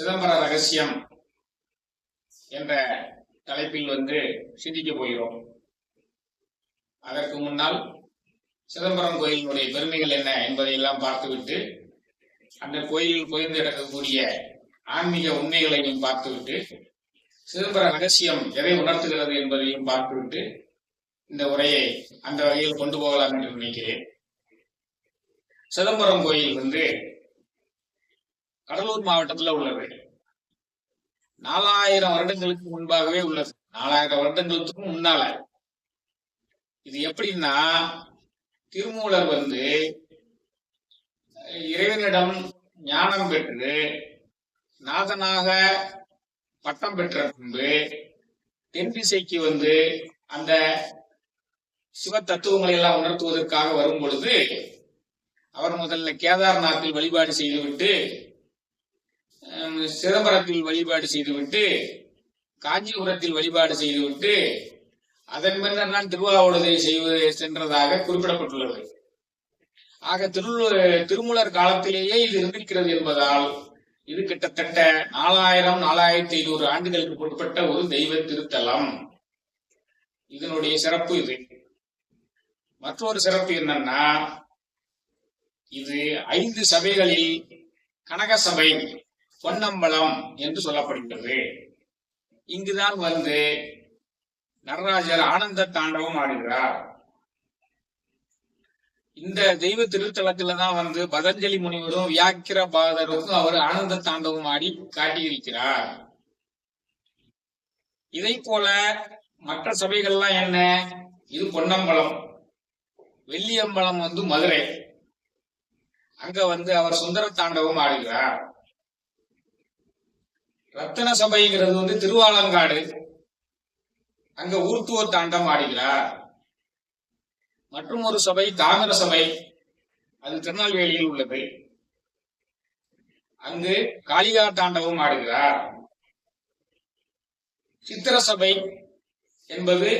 சிதம்பர ரகசியம் என்ற தலைப்பில் வந்து சிந்திக்க போகிறோம். அதற்கு முன்னால் சிதம்பரம் கோயிலினுடைய பெருமைகள் என்ன என்பதை எல்லாம் பார்த்துவிட்டு அந்த கோயிலில் புரிந்து கிடக்கக்கூடிய ஆன்மீக உண்மைகளையும் பார்த்துவிட்டு சிதம்பர ரகசியம் எதை உணர்த்துகிறது என்பதையும் பார்த்துவிட்டு இந்த உரையை அந்த வகையில் கொண்டு போகலாம் என்று நினைக்கிறேன். சிதம்பரம் கோயில் வந்து கடலூர் மாவட்டத்துல உள்ளது நாலாயிரம் வருடங்களுக்கு முன்பாகவே உள்ளது. நாலாயிரம் வருடங்களுக்கும் முன்னால. இது எப்படின்னா திருமூலர் வந்து இறைவனிடம் ஞானம் பெற்று நாதனாக பட்டம் பெற்ற பின்பு தென் திசைக்கு வந்து அந்த சிவ தத்துவங்களை எல்லாம் உணர்த்துவதற்காக வரும் பொழுது அவர் முதல்ல கேதார்நாத்தில் வழிபாடு செய்துவிட்டு சிதம்பரத்தில் வழிபாடு செய்துவிட்டு காஞ்சிபுரத்தில் வழிபாடு செய்துவிட்டு அதன் பின்னர் தான் திருவாவூரதை செய்வது சென்றதாக குறிப்பிடப்பட்டுள்ளது. ஆக திரு திருமூலர் காலத்திலேயே இது இருந்திருக்கிறது என்பதால் இது கிட்டத்தட்ட நாலாயிரம் நாலாயிரத்தி ஐநூறு ஆண்டுகளுக்கு உட்பட்ட ஒரு தெய்வ திருத்தலம். இதனுடைய சிறப்பு இது. மற்றொரு சிறப்பு என்னன்னா இது ஐந்து சபைகளில் கனக சபை பொன்னம்பலம் என்று சொல்லப்படுகிறது. இங்குதான் வந்து நடராஜர் ஆனந்த தாண்டவம் ஆடுகிறார். இந்த தெய்வ திருத்தலத்துல தான் வந்து பதஞ்சலி முனிவரும் வியாக்கிர பாதருக்கும் அவர் ஆனந்த தாண்டவம் ஆடி காட்டியிருக்கிறார். இதை போல மற்ற சபைகள்லாம் என்ன? இது பொன்னம்பலம். வெள்ளியம்பலம் வந்து மதுரை. அங்க வந்து அவர் சுந்தர தாண்டவம் ஆடுகிறார். ரத்தன சபைங்கிறது வந்து திருவாலங்காடு. அங்க ஊர்த்துவ தாண்டம் ஆடுகிறார். மற்றும் ஒரு சபை தாமிர சபை அது திருநெல்வேலியில் உள்ளது. அங்கு காளிகா தாண்டவம் ஆடுகிறார். சித்திர சபை என்பது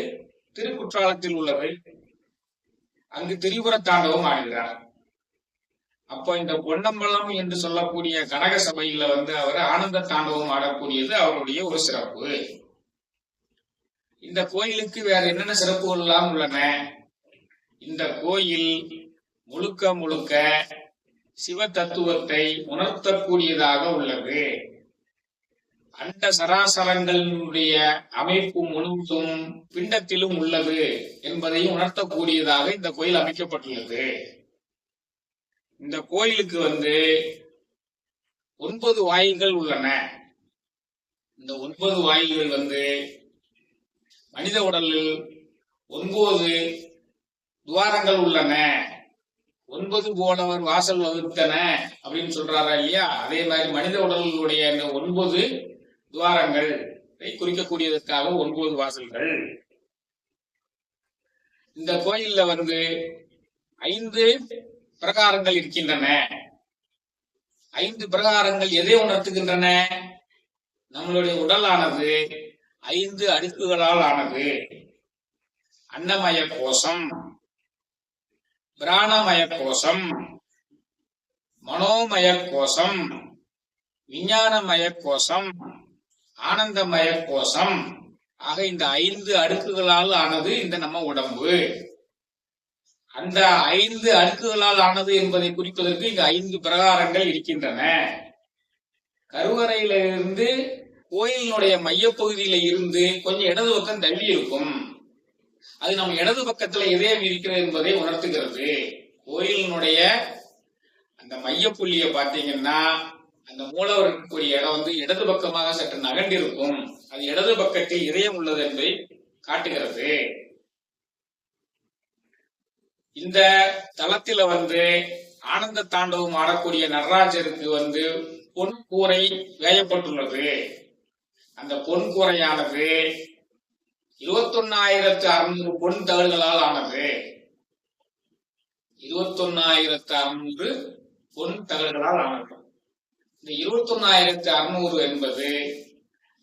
திருக்குற்றாலத்தில் உள்ளது. அங்கு திரிபுர தாண்டவம் ஆடுகிறார். அப்போ இந்த பொன்னம்பலம் என்று சொல்லக்கூடிய கனக சபையில வந்து அவர் ஆனந்த தாண்டவம் ஆடக்கூடியது அவருடைய ஒரு சிறப்பு. இந்த கோயிலுக்கு வேற என்னென்ன சிறப்புகள் எல்லாம் உள்ளன? இந்த கோயில் முழுக்க முழுக்க சிவ தத்துவத்தை உணர்த்தக்கூடியதாக உள்ளது. அண்ட சராசரங்களுடைய அமைப்பு முழுவதும் பிண்டத்திலும் உள்ளது என்பதை உணர்த்தக்கூடியதாக இந்த கோயில் அமைக்கப்பட்டுள்ளது. இந்த கோயிலுக்கு வந்து ஒன்பது வாயில்கள் உள்ளன. இந்த ஒன்பது வாயில்கள் வந்து மனித உடலில் ஒன்பது துவாரங்கள் உள்ளன. ஒன்பது போனவர் வாசல் வகுத்தன அப்படின்னு சொல்றாரா இல்லையா? அதே மாதிரி மனித உடலுடைய இந்த ஒன்பது துவாரங்கள் குறிக்கக்கூடியதற்காக ஒன்பது வாசல்கள். இந்த கோயில்ல வந்து ஐந்து பிரகாரங்கள் இருக்கின்றன. ஐந்து பிரகாரங்கள் எதை உணர்த்துகின்றன? நம்மளுடைய உடலானது ஐந்து அடுக்குகளால் ஆனது. அன்னமய கோஷம் பிராணமய கோஷம் மனோமய கோஷம் விஞ்ஞானமய கோஷம் ஆனந்தமய கோஷம் ஆக இந்த ஐந்து அடுக்குகளால் ஆனது இந்த நம்ம உடம்பு. அந்த ஐந்து அடுக்குகளால் ஆனது என்பதை குறிப்பதற்கு இங்கு ஐந்து பிரகாரங்கள் இருக்கின்றன. கருவறையில இருந்து கோயிலினுடைய மையப்பகுதியில இருந்து கொஞ்சம் இடது பக்கம் தள்ளி இருக்கும். அது நம்ம இடது பக்கத்துல இதயம் இருக்கிறது என்பதை உணர்த்துகிறது. கோயிலினுடைய அந்த மையப்புள்ளிய பாத்தீங்கன்னா அந்த மூலவர் இருக்கக்கூடிய இடம் வந்து இடது பக்கமாக சற்று நகண்டிருக்கும் அது இடது பக்கத்தில் இதயம் உள்ளது என்பதை காட்டுகிறது. இந்த தளத்தில வந்து ஆனந்த தாண்டவம் ஆடக்கூடிய நடராஜருக்கு வந்து பொன் கூரை வேயப்பட்டுள்ளது. அந்த பொன் கூரையானது இருபத்தொன்னாயிரத்து அறுநூறு பொன் தகடுகளால் ஆனது. இருபத்தொன்னாயிரத்து அறுநூறு பொன் தகடுகளால் ஆனது. இந்த இருபத்தொன்னாயிரத்து அறுநூறு என்பது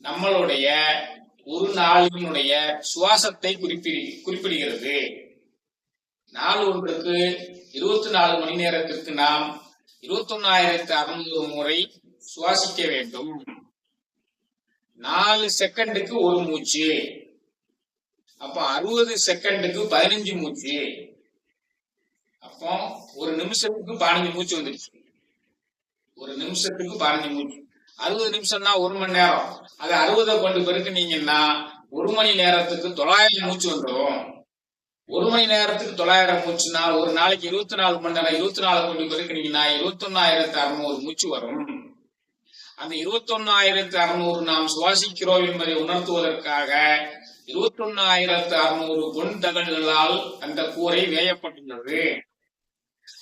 நம்மளுடைய ஒரு நாளினுடைய சுவாசத்தை குறிப்பிடு குறிப்பிடுகிறது. நாள் ஒன்றுக்கு இருபத்தி நாலு மணி நேரத்திற்கு நாம் இருபத்தொன்னாயிரத்து அறுநூறு முறை சுவாசிக்க வேண்டும். நாலு செகண்டுக்கு ஒரு மூச்சு. அப்போ அறுபது செகண்டுக்கு பதினஞ்சு மூச்சு. அப்போ ஒரு நிமிஷத்துக்கு பதினஞ்சு மூச்சு வந்துருச்சு. ஒரு நிமிஷத்துக்கு பதினஞ்சு மூச்சு. அறுபது நிமிஷம்னா ஒரு மணி நேரம். அது அறுபதை கொண்டு பெருக்குனீங்கன்னா ஒரு மணி நேரத்துக்கு தொள்ளாயிரம் மூச்சு வந்துடும் ஒரு மணி நேரத்துக்கு தொள்ளாயிரம் மூச்சுனா ஒரு நாளைக்கு இருபத்தி நாலு மணி நேரம் இருபத்தி நாலு கொண்டு பெருக்குனீங்கன்னா இருபத்தி ஒன்னாயிரத்தி அறுநூறு மூச்சு வரும். அந்த இருபத்தி ஒன்னாயிரத்தி அறுநூறு நாம் சுவாசிக்கிறோம் என்பதை உணர்த்துவதற்காக இருபத்தி ஒன்னாயிரத்து அறுநூறு பொன் தகடுகளால் அந்த கூரை வேயப்பட்டுள்ளது.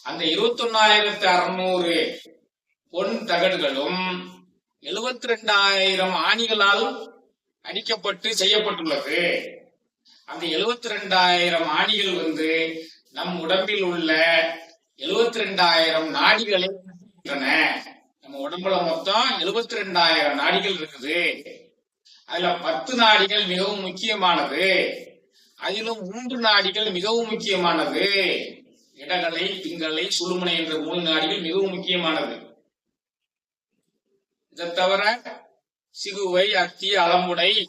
அந்த இருபத்தி ஒன்னாயிரத்து அறுநூறு பொன் தகடுகளும் எழுபத்தி ரெண்டாயிரம் ஆணிகளால் அடிக்கப்பட்டு செய்யப்பட்டுள்ளது. அந்த எழுபத்தி ரெண்டாயிரம் ஆணிகள் வந்து நம் உடம்பில் உள்ள எழுபத்தி ரெண்டாயிரம் நாடிகளை நம்ம உடம்புல மொத்தம் எழுபத்தி ரெண்டாயிரம் நாடிகள் இருக்குது. அதுல பத்து நாடிகள் மிகவும் முக்கியமானது. அதிலும் மூன்று நாடிகள் மிகவும் முக்கியமானது. இடகலை பிங்களை சுழுமுனை என்ற மூணு நாடிகள் மிகவும் முக்கியமானது. இதை தவிர சிகுவை அத்தி அலமுடை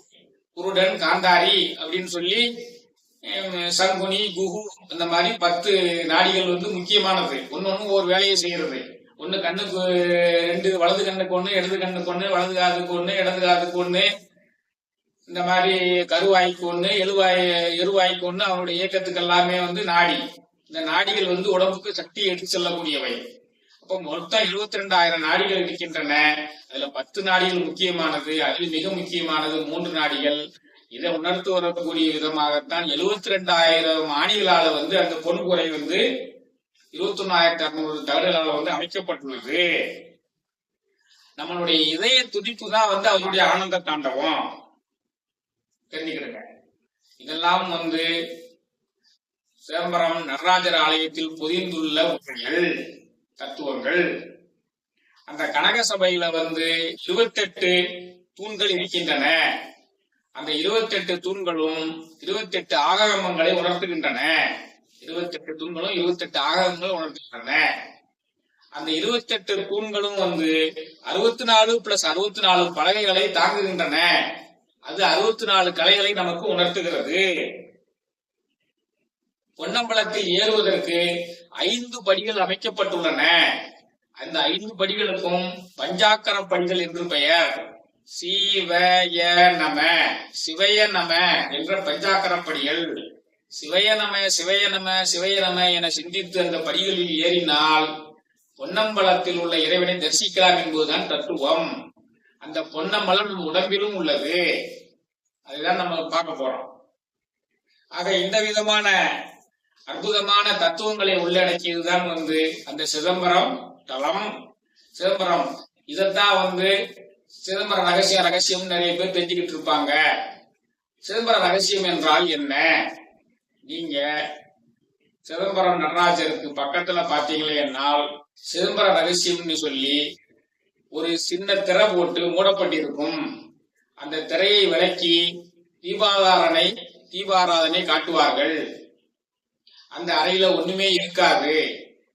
குருடன் காந்தாரி அப்படின்னு சொல்லி சங்குனி குகு அந்த மாதிரி பத்து நாடிகள் வந்து முக்கியமானது. ஒன்னொன்னு ஒரு வேலையை செய்யறது. ஒன்று கண்ணுக்கு ரெண்டு வலது கண்ணுக்கு ஒன்று இடது கண்ணுக்கு ஒன்று வலது காதுக்கு ஒன்று இடது காதுக்கு ஒன்று இந்த மாதிரி கருவாய்க்கு ஒன்று எழுவாய் எருவாய்க்கு ஒன்று அவனுடைய இயக்கத்துக்கு எல்லாமே வந்து நாடி. இந்த நாடிகள் வந்து உடம்புக்கு சக்தி எடுத்து செல்லக்கூடியவை. அப்ப மொத்தம் எழுபத்தி ரெண்டாயிரம் நாடிகள் இருக்கின்றன. அதுல பத்து நாடிகள் முக்கியமானது அதில் மிக முக்கியமானது மூன்று நாடிகள். இதை உணர்த்து வரக்கூடிய விதமாகத்தான் எழுபத்தி ரெண்டாயிரம் ஆணிகளால வந்து அந்த பொன்குறை வந்து இருபத்தி ஒன்னாயிரத்தி அறுநூறு தகடுகளால வந்து அமைக்கப்பட்டுள்ளது. நம்மளுடைய இதய துடிப்பு தான் வந்து அவருடைய ஆனந்த தாண்டவம். தெரிஞ்சுக்கிடுங்க. இதெல்லாம் வந்து சிதம்பரம் நடராஜர் ஆலயத்தில் பொதிந்துள்ள உண்மைகள் தத்துவங்கள். அந்த கனக சபையில வந்து இருபத்தெட்டு தூண்கள் இருக்கின்றன. அந்த இருபத்தெட்டு தூண்களும் இருபத்தெட்டு ஆகமங்களை உணர்த்துகின்றன. இருபத்தெட்டு தூண்களும் இருபத்தெட்டு ஆகமங்களை உணர்த்துகின்றன. அந்த இருபத்தெட்டு தூண்களும் வந்து அறுபத்தி நாலு பிளஸ் அறுபத்தி நாலு பலகைகளை தாங்குகின்றன. அது அறுபத்தி நாலு கலைகளை நமக்கு உணர்த்துகிறது. பொன்னம்பலத்தில் ஏறுவதற்கு ஐந்து படிகள் அமைக்கப்பட்டுள்ளன. அந்த ஐந்து படிகளுக்கும் பஞ்சாக்கர படிகள் என்று பெயர். சிவய நம சிவய நம என்ற பஞ்சாக்கர படிகள். சிவய நம சிவய நம சிவய நம என சிந்தித்து அந்த படிகளில் ஏறினால் பொன்னம்பலத்தில் உள்ள இறைவனை தரிசிக்கலாம் என்பதுதான் தத்துவம். அந்த பொன்னம்பலம் நம் உடம்பிலும் உள்ளது. அதுதான் நம்ம பார்க்க போறோம். ஆக இந்த விதமான அற்புதமான தத்துவங்களை உள்ளடக்கியதுதான் வந்து அந்த சிதம்பரம் தளம். சிதம்பரம். இதைத்தான் வந்து சிதம்பர ரகசியம் ரகசியம் நிறைய பேர் தெரிஞ்சுக்கிட்டு இருப்பாங்க. சிதம்பர ரகசியம் என்றால் என்ன? நீங்க சிதம்பரம் நடராஜருக்கு பக்கத்துல பாத்தீங்களே என்னால் சிதம்பர ரகசியம்னு சொல்லி ஒரு சின்ன திரை போட்டு மூடப்பட்டிருக்கும். அந்த திரையை விலக்கி தீபாதாரனை தீபாராதனை காட்டுவார்கள். அந்த அறையில ஒண்ணுமே இருக்காது.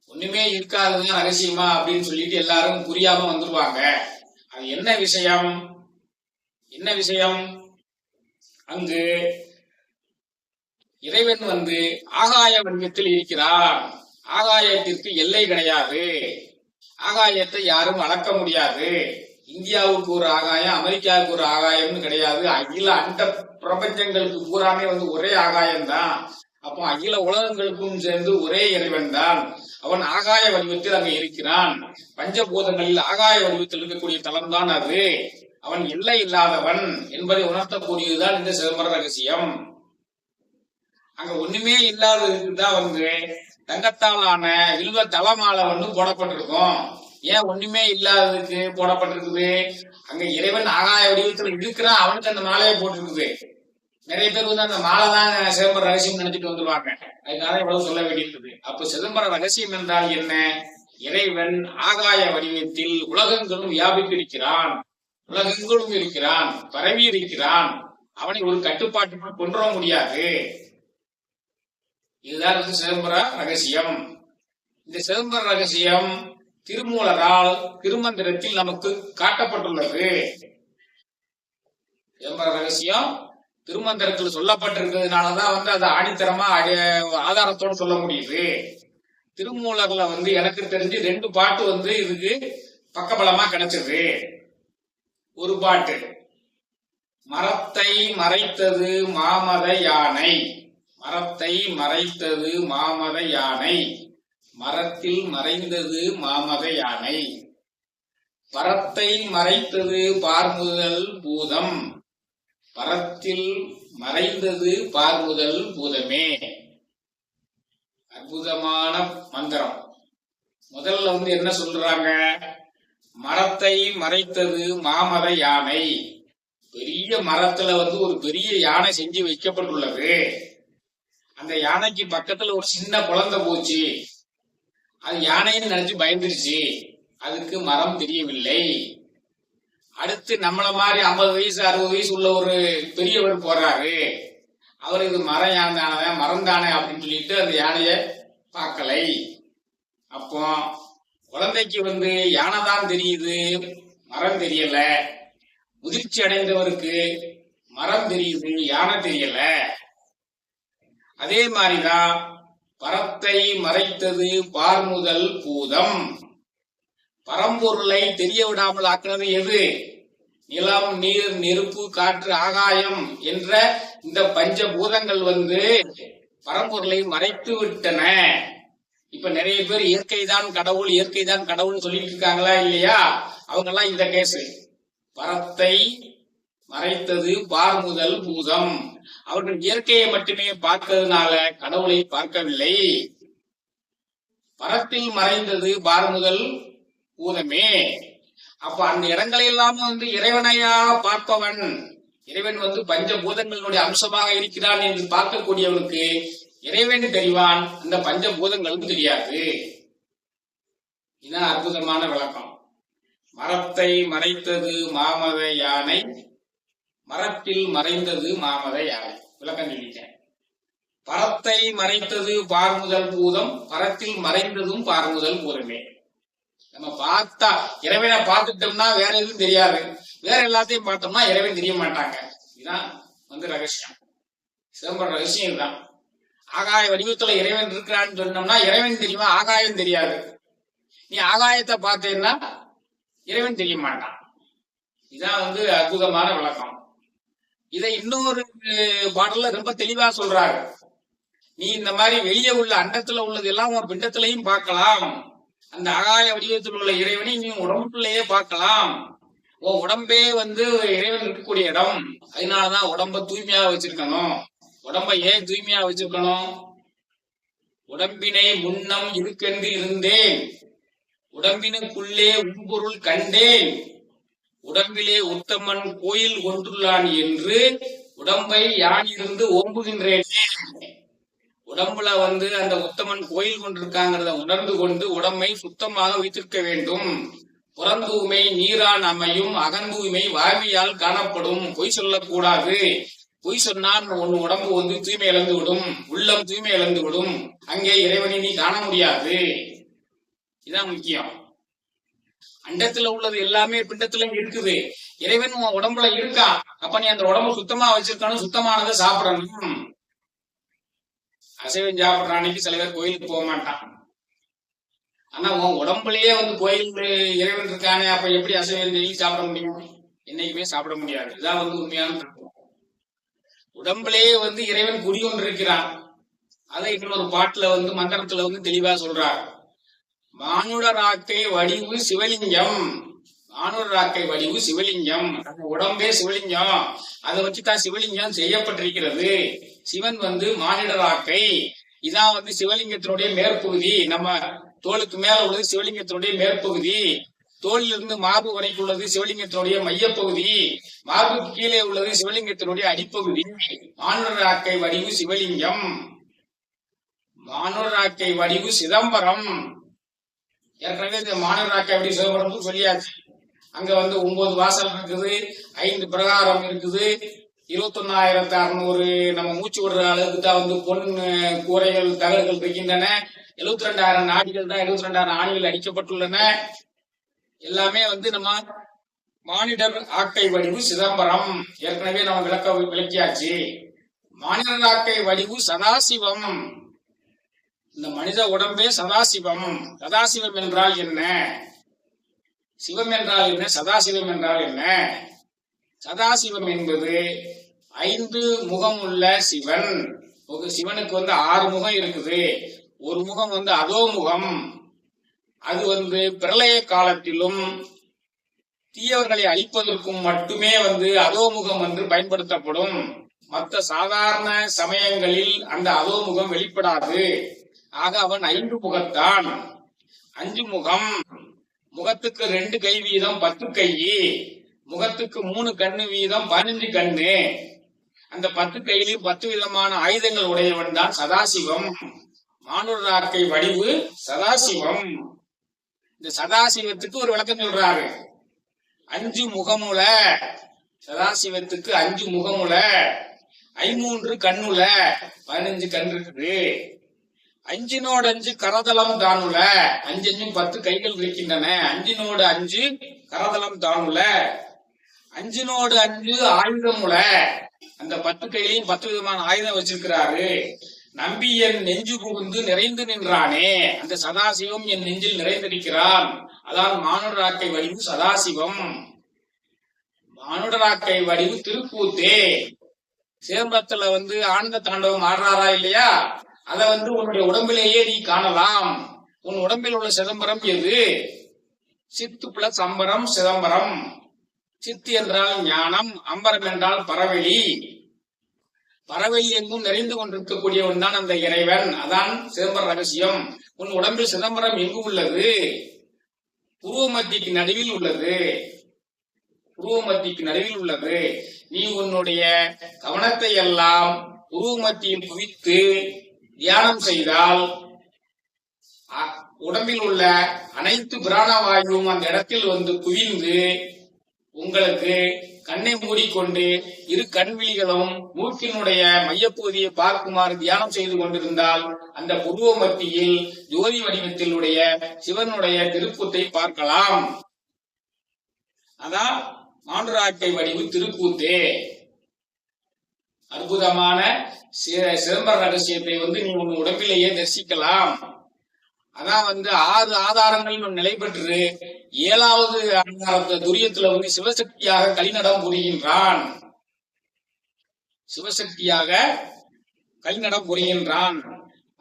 ஒண்ணுமே இருக்காதுதான் ரகசியமா அப்படின்னு சொல்லிட்டு எல்லாரும் புரியாம வந்துருவாங்க. அது என்ன விஷயம்? என்ன விஷயம்? அங்கு இறைவன் வந்து ஆகாய வடிவத்தில் இருக்கிறான் ஆகாயத்திற்கு எல்லை கிடையாது. ஆகாயத்தை யாரும் அளக்க முடியாது. இந்தியாவுக்கு ஒரு ஆகாயம் அமெரிக்காவுக்கு ஒரு ஆகாயம்னு கிடையாது. அகில அந்த பிரபஞ்சங்களுக்கு பூராமே வந்து ஒரே ஆகாயம்தான். அப்போ அகில உலகங்களுக்கும் சேர்ந்து ஒரே இறைவன் தான் அவன் ஆகாய வடிவத்தில் அங்கே இருக்கிறான். பஞ்சபூதங்களில் ஆகாய வடிவத்தில் இருக்கக்கூடிய தலம் தான் அது. அவன் எல்லை இல்லாதவன் என்பதை உணர்த்தக்கூடியதுதான் இந்த சிதம்பர ரகசியம். அங்க ஒண்ணுமே இல்லாததுக்கு தான் வந்து தங்கத்தாலான வில்வ தளமால வந்து போடப்பட்டிருக்கும். ஏன் ஒண்ணுமே இல்லாததுக்கு போடப்பட்டிருக்குது? அங்க இறைவன் ஆகாய வடிவத்துல இருக்கிறான் அவனுக்கு அந்த மாலையை போட்டிருக்குது. நிறைய பேர் வந்து அந்த மாலை தான் சிதம்பர ரகசியம் நினைச்சிட்டு வந்துருவாங்க. அதுக்காக இவ்வளவு சொல்ல வேண்டியிருக்குது அப்ப சிதம்பர ரகசியம் என்றால் என்ன? இறைவன் ஆகாய வடிவத்தில் உலகங்களும் வியாபித்திருக்கிறான். உலகங்களும் இருக்கிறான். பரவி இருக்கிறான். அவனை ஒரு கட்டுப்பாட்டுக்குள் கொண்டு முடியாது. இதுதான் வந்து சிதம்பர ரகசியம். இந்த சிதம்பர ரகசியம் திருமூலரால் திருமந்திரத்தில் நமக்கு காட்டப்பட்டுள்ளது. சிதம்பர ரகசியம் திருமந்திரத்தில் சொல்லப்பட்டிருக்கிறதுனாலதான் வந்து அது ஆணித்தரமா ஆதாரத்தோடு ஆதாரத்தோட சொல்ல முடியுது. திருமூலர்ல வந்து எனக்கு தெரிஞ்சு ரெண்டு பாட்டு வந்து இதுக்கு பக்கபலமா கிடைச்சது. ஒரு பாட்டு மரத்தை மறைத்தது மாமத யானை மரத்தை மறைத்தது மாமத யானை மரத்தில் மறைந்தது மாமத யானை பரத்தை மறைத்தது பார்முதல் பூதம் பரத்தில் மறைந்தது பார்முதல் பூதமே. அற்புதமான மந்திரம். முதல்ல வந்து என்ன சொல்றாங்க? மரத்தை மறைத்தது மாமர யானை. பெரிய மரத்துல வந்து ஒரு பெரிய யானை செஞ்சு வைக்கப்பட்டுள்ளது. அந்த யானைக்கு பக்கத்துல ஒரு சின்ன குழந்தை போச்சு. அது யானைன்னு நினைச்சு பயந்துருச்சு. அதுக்கு மரம் தெரியவில்லை. அடுத்து நம்மள மாதிரி ஐம்பது வயசு அறுபது வயசு உள்ள ஒரு பெரியவர் போறாரு. அவர் இது மரம் யானை தானே மரம் தானே அப்படின்னு சொல்லிட்டு அந்த யானைய பார்க்கலை. அப்போ குழந்தைக்கு வந்து யானை தான் தெரியுது? மரம் தெரியல. முதிர்ச்சி அடைந்தவருக்கு மரம் தெரியுது யானை தெரியல. அதே மாதிரிதான் பரத்தை மறைத்தது பார்முதல் பூதம். பரம்பொருளை தெரிய விடாமல் ஆக்குனது எது? நிலம் நீர் நெருப்பு காற்று ஆகாயம் என்ற இந்த பஞ்ச பூதங்கள் வந்து பரம்பொருளை மறைத்து விட்டன. இப்ப நிறைய பேர் இயற்கை தான் கடவுள் இயற்கை தான் கடவுள் சொல்லிட்டு இருக்காங்களா இல்லையா? அவங்க எல்லாம் இந்த கேஸ் பரத்தை மறைத்தது பார்முதல் பூதம். அவர்கள் இயற்கையை மட்டுமே பார்த்ததுனால கடவுளை பார்க்கவில்லை. பரத்தில் மறைந்தது பார்முதல் பூதமே அப்ப அந்த இடங்களை எல்லாம் வந்து இறைவனையா பார்ப்பவன். இறைவன் வந்து பஞ்ச பூதங்களுடைய அம்சமாக இருக்கிறான் என்று பார்க்கக்கூடியவனுக்கு இறைவன் தெரிவான். அந்த பஞ்ச பூதங்களும் தெரியாது. இதுதான் அற்புதமான விளக்கம். மரத்தை மறைத்தது மாமத யானை. மரத்தில் மறைந்தது மாமத யானை. விளக்கம் சொல்லிட்டேன். பரத்தை மறைத்தது பார்முதல் பூதம். பரத்தில் மறைந்ததும் பார்முதல் பூதமே. நம்ம பார்த்தா இறைவனை பார்த்துட்டோம்னா வேற எதுவும் தெரியாது. வேற எல்லாத்தையும் பார்த்தோம்னா இறைவன் தெரிய மாட்டாங்க. இதுதான் வந்து ரகசியம். சிதம்பரம் ரகசியம் இதுதான். ஆகாய வடிவத்துல இறைவன் இருக்கிறான்னு சொன்னோம்னா இறைவன் தெரியுமா? ஆகாயம் தெரியாது. நீ ஆகாயத்தை பார்த்தேன்னா இறைவன் தெரிய மாட்டான். இதான் வந்து அற்புதமான விளக்கம். இதை இன்னொரு பாடல்ல ரொம்ப தெளிவா சொல்றாரு. நீ இந்த மாதிரி வெளியே உள்ள அண்டத்துல உள்ளது எல்லாம் உன் பிண்டத்திலையும் பார்க்கலாம். அந்த ஆகாய வடிவத்தில் உள்ள இறைவனை நீ உடம்புலயே பார்க்கலாம். உன் உடம்பே வந்து இறைவன் இருக்கக்கூடிய இடம். அதனாலதான் உடம்ப தூய்மையா வச்சிருக்கணும். உடம்ப ஏன் தூய்மையா வச்சிருக்கணும்? உடம்பினை முன்னம் இருக்கென்று இருந்தேன். உடம்பினுக்குள்ளே உன்பொருள் கண்டேன். உடம்பிலே உத்தமன் கோயில் கொண்டுள்ளான் என்று உடம்பை யான் இருந்து ஓம்புகின்றேனே. உடம்புல வந்து அந்த உத்தமன் கோயில் கொண்டிருக்காங்கிறத உணர்ந்து கொண்டு உடம்பை சுத்தமாக வைத்திருக்க வேண்டும். புறந்தூய்மை நீரான் அமையும் அகந்தூய்மை வாவியால் காணப்படும். பொய் சொல்லக்கூடாது. பொய் சொன்னால் உன் உடம்பு வந்து தூய்மை இழந்து விடும். உள்ளம் தூய்மை இழந்து விடும். அங்கே இறைவனை நீ காண முடியாது. இதான் முக்கியம். அண்டத்துல உள்ளது எல்லாமே பிண்டத்துல இருக்குது. இறைவன் உன் உடம்புல இருக்கா? அப்ப நீ அந்த உடம்பு சுத்தமா வச்சிருக்கணும் சுத்தமானதை சாப்பிடணும். அசைவம் சாப்பிடுற அன்னைக்கு சில பேர் கோயிலுக்கு போக மாட்டான் ஆனா உன் உடம்புலயே வந்து கோயில் இறைவன் இருக்கானே அப்ப எப்படி அசைவம் டெய்லி சாப்பிட முடியும்? என்னைக்குமே சாப்பிட முடியாது. இதான் வந்து உண்மையான தத்துவம். உடம்புலயே வந்து இறைவன் குடிகொண்டிருக்கிறான். அதை இன்னொரு பாட்டுல வந்து மந்திரத்துல வந்து தெளிவா சொல்றார். மானுடராக்கை வடிவு சிவலிங்கம். மானுடராக்கை வடிவு சிவலிங்கம். நம்ம உடம்பே சிவலிங்கம். அதை வச்சுதான் சிவலிங்கம் செய்யப்பட்டிருக்கிறது. சிவன் வந்து மானிடராக்கை. இதான் வந்து சிவலிங்கத்தினுடைய மேற்பகுதி. நம்ம தோலுக்கு மேல உள்ளது சிவலிங்கத்தினுடைய மேற்பகுதி. தோலிலிருந்து மார்பு வரைக்கும் உள்ளது சிவலிங்கத்தினுடைய மையப்பகுதி. மார்புக்கு கீழே உள்ளது சிவலிங்கத்தினுடைய அடிப்பகுதி. மானுடராக்கை வடிவு சிவலிங்கம். மானுடராக்கை வடிவு சிதம்பரம். ஏற்கனவே இந்த மாநகராட்சி வடிவு சிதம்பரம் சொல்லியாச்சு. அங்க வந்து ஒன்பது வாசல் இருக்குது. ஐந்து பிரகாரம் இருக்குது. இருபத்தொன்னாயிரத்தி அறுநூறு நம்ம மூச்சு விடுற அளவுக்கு தான் வந்து பொன் கூரைகள் தகடுகள் இருக்கின்றன. எழுபத்தி ரெண்டாயிரம் நாடிகள் தான் எழுபத்தி ரெண்டாயிரம் ஆணிகள் அடிக்கப்பட்டுள்ளன. எல்லாமே வந்து நம்ம மானிடர் ஆக்கை வடிவு சிதம்பரம். ஏற்கனவே நம்ம விளக்க விளக்கியாச்சு. மானிடர் ஆக்கை வடிவு சதாசிவம். இந்த மனித உடம்பே சதாசிவம். சதாசிவம் என்றால் என்ன? சிவம் என்றால் என்ன? சதாசிவம் என்றால் என்ன? சதாசிவம் என்பது ஐந்து முகம் உள்ள சிவன். ஒரு சிவனுக்கு வந்து ஆறு முகம் இருக்குது. ஒரு முகம் வந்து அதோ முகம். அது வந்து பிரளய காலத்திலும் தீயவர்களை அழிப்பதற்கும் மட்டுமே வந்து அதோமுகம் என்று பயன்படுத்தப்படும். மற்ற சாதாரண சமயங்களில் அந்த அதோமுகம் வெளிப்படாது. ஆக அவன் ஐந்து முகத்தான். அஞ்சு முகம். முகத்துக்கு ரெண்டு கை வீதம் பத்து கை. முகத்துக்கு மூணு கண்ணு வீதம் பதினஞ்சு கண்ணு. அந்த பத்து கையிலையும் பத்து விதமான ஆயுதங்கள் உடையவன் தான் சதாசிவம். மானுடராக்கை வடிவு சதாசிவம். இந்த சதாசிவத்துக்கு ஒரு விளக்கம் சொல்றாரு. அஞ்சு முகமுல சதாசிவத்துக்கு அஞ்சு முகமுல ஐமூன்று கண்ணுல பதினஞ்சு கண் இருக்குது. அஞ்சினோடு அஞ்சு கரதளம் தானுல. அஞ்சு அஞ்சும் பத்து கைகள் இருக்கின்றன. அஞ்சினோடு அஞ்சு கரதளம் தானுல. அஞ்சினோடு அஞ்சு ஆயுதமுல. அந்த பத்து கையிலையும் பத்து விதமான ஆயுதம் வச்சிருக்கிறாரு. நம்பி என் நெஞ்சு புகுந்து நிறைந்து நின்றானே. அந்த சதாசிவம் என் நெஞ்சில் நிறைந்திருக்கிறான். அதான் மானுடராக்கை வடிவு சதாசிவம். மானுடராக்கை வடிவு திருக்கூத்தே சிதம்பரத்துல வந்து ஆனந்த தாண்டவம் ஆடுறாரா இல்லையா? அதை வந்து உன்னுடைய உடம்பிலேயே நீ காணலாம். உன் உடம்பில் உள்ள சிதம்பரம் எது? சித்து பிளஸ் அம்பரம் சிதம்பரம். சித்து என்றால் ஞானம் அம்பரம் என்றால் பரவெளி. பறவை எங்கும் நிறைந்து கொண்டிருக்கக்கூடியவன் தான் அந்த இறைவன். அதான் சிதம்பர ரகசியம். உன் உடம்பில் சிதம்பரம் எங்கு உள்ளது? புருவ மத்திக்கு நடுவில் உள்ளது. புருவ மத்திக்கு நடுவில் உள்ளது. நீ உன்னுடைய கவனத்தை எல்லாம் புருவ மத்தியில் குவித்து தியானம் செய்தால் அ- உடம்பில் உள்ள அனைத்து பிராணவாயுவும் அந்த இடத்தில் வந்து குவிந்து உங்களுக்கு கண்ணை மூடிக்கொண்டு இரு கண்விழிகளும் மூக்கினுடைய மையப்பகுதியை பார்க்குமாறு தியானம் செய்து கொண்டிருந்தால் அந்த புருவ மத்தியில் ஜோதி வடிவத்திலுடைய சிவனுடைய திருப்பூத்தை பார்க்கலாம். அதான் மாண்டுராட்டை வடிவு திருப்பூத்தே. அற்புதமான சிதம்பர ரகசியத்தை வந்து நீ உன் உடம்பிலேயே தரிசிக்கலாம். அதான் வந்து ஆறு ஆதாரங்கள் நிலை பெற்று ஏழாவது ஆதாரத்தை துரியத்துல வந்து சிவசக்தியாக கலிநடம் புரிகின்றான். சிவசக்தியாக கலிநடம் புரிகின்றான்.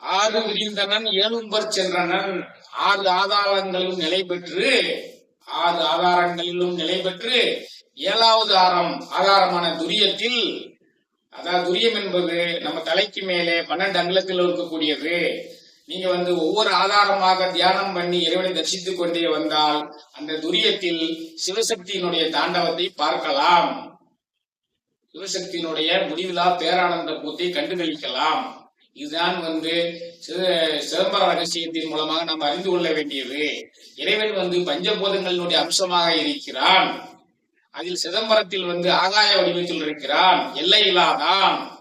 ஆறு விரிந்தனன் ஏழும்பர் சென்றனன் ஆறு ஆதாரங்களிலும் நிலை பெற்று ஆறு ஆதாரங்களிலும் நிலை பெற்று ஏழாவது ஆரம் ஆதாரமான துரியத்தில் அதாவது துரியம் என்பது நம்ம தலைக்கு மேலே பன்னெண்டு அங்கலத்தில் இருக்கக்கூடியது. நீங்க வந்து ஒவ்வொரு ஆதாரமாக தியானம் பண்ணி இறைவனை தரிசித்துக் கொண்டே வந்தால் அந்த துரியத்தில் சிவசக்தியினுடைய தாண்டவத்தை பார்க்கலாம். சிவசக்தியினுடைய முடிவிலா பேரானந்த கூத்தை கண்டுகளிக்கலாம். இதுதான் வந்து சிதம்பர ரகசியத்தின் மூலமாக நாம் அறிந்து கொள்ள வேண்டியது. இறைவன் வந்து பஞ்சபூதங்களினுடைய அம்சமாக இருக்கிறான். அதில் சிதம்பரத்தில் வந்து ஆகாய வடிவத்தில் இருக்கிறான். எல்லை இல்லாதான்.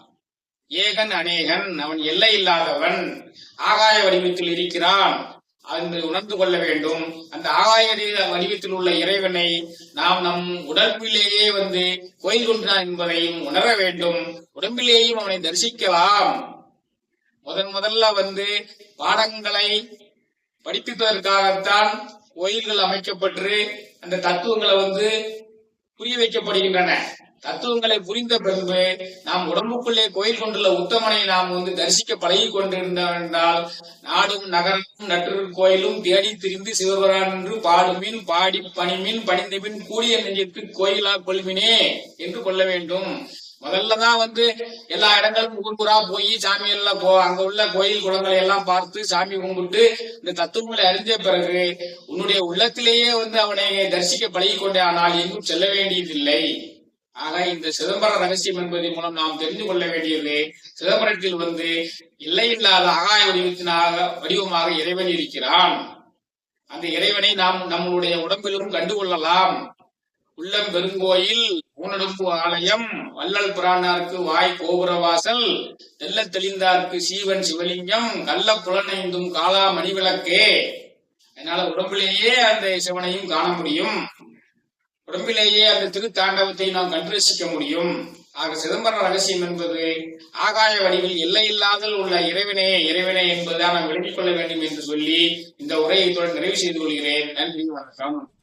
ஏகன் அநேகன். அவன் எல்லை இல்லாதவன். ஆகாய வடிவத்தில் இருக்கிறான். என்று உணர்ந்து கொள்ள வேண்டும். அந்த ஆகாய வடிவத்தில் உள்ள இறைவனை நாம் நம் உடம்பிலேயே வந்து கோயில் கொண்டான் என்பதையும் உணர வேண்டும். உடம்பிலேயும் அவனை தரிசிக்கலாம். முதன் முதல்ல வந்து பாடங்களை படிப்பிப்பதற்காகத்தான் கோயில்கள் அமைக்கப்பட்டு அந்த தத்துவங்களை வந்து புரிய வைக்கப்படுகின்றன தத்துவங்களை புரிந்த பின்பு நாம் உடம்புக்குள்ளே கோயில் கொண்டுள்ள உத்தமனை நாம் வந்து தரிசிக்க பழகி கொண்டிருந்தோம் என்றால் நாடும் நகரமும் நற்று கோயிலும் தேடி திரிந்து சிவபெருமான் என்று பாடுமின் பாடி பணிமின் பணிந்தபின் கூடிய நெஞ்சத்து கோயிலா கொள்வினே என்று கொள்ள வேண்டும். முதல்ல தான் வந்து எல்லா இடங்களும் ஊர் போய் சாமி எல்லாம் போ அங்க உள்ள கோயில் குளங்களை எல்லாம் பார்த்து சாமி கும்பிட்டு இந்த தத்துவங்களை அறிஞ்ச பிறகு உன்னுடைய உள்ளத்திலேயே வந்து அவனை தரிசிக்க பழகி கொண்டே ஆனால் எங்கும் செல்ல வேண்டியதில்லை. ஆக இந்த சிதம்பர ரகசியம் என்பதன் மூலம் நாம் தெரிந்து கொள்ள வேண்டியது சிதம்பரத்தில் வந்து இல்லையில்லாத ஆகாய வடிவத்தினாக வடிவமாக இறைவன் இருக்கிறான். அந்த இறைவனை நாம் நம்மளுடைய உடம்பிலும் கண்டுகொள்ளலாம். உள்ளம் பெருங்கோயில் ஊனடுப்பு ஆலயம் வள்ளல் புராணாருக்கு வாய் கோபுர வாசல் தெல்ல தெளிந்தார்க்கு சீவன் சிவலிங்கம் கள்ள புலனைந்தும் காலா மணிவிளக்கே. அதனால உடம்பிலேயே அந்த சிவனையும் காண முடியும். உடம்பிலேயே அந்த திருத்தாண்டவத்தை நாம் கண்டு முடியும். ஆக சிதம்பர ரகசியம் என்பது ஆகாய வடிவில் எல்லையில்லாதல் உள்ள இறைவனே இறைவனே என்பதை நாம் விளங்கிக் கொள்ள வேண்டும் என்று சொல்லி இந்த உரையை தொடர் நிறைவு செய்து கொள்கிறேன். நன்றி வணக்கம்.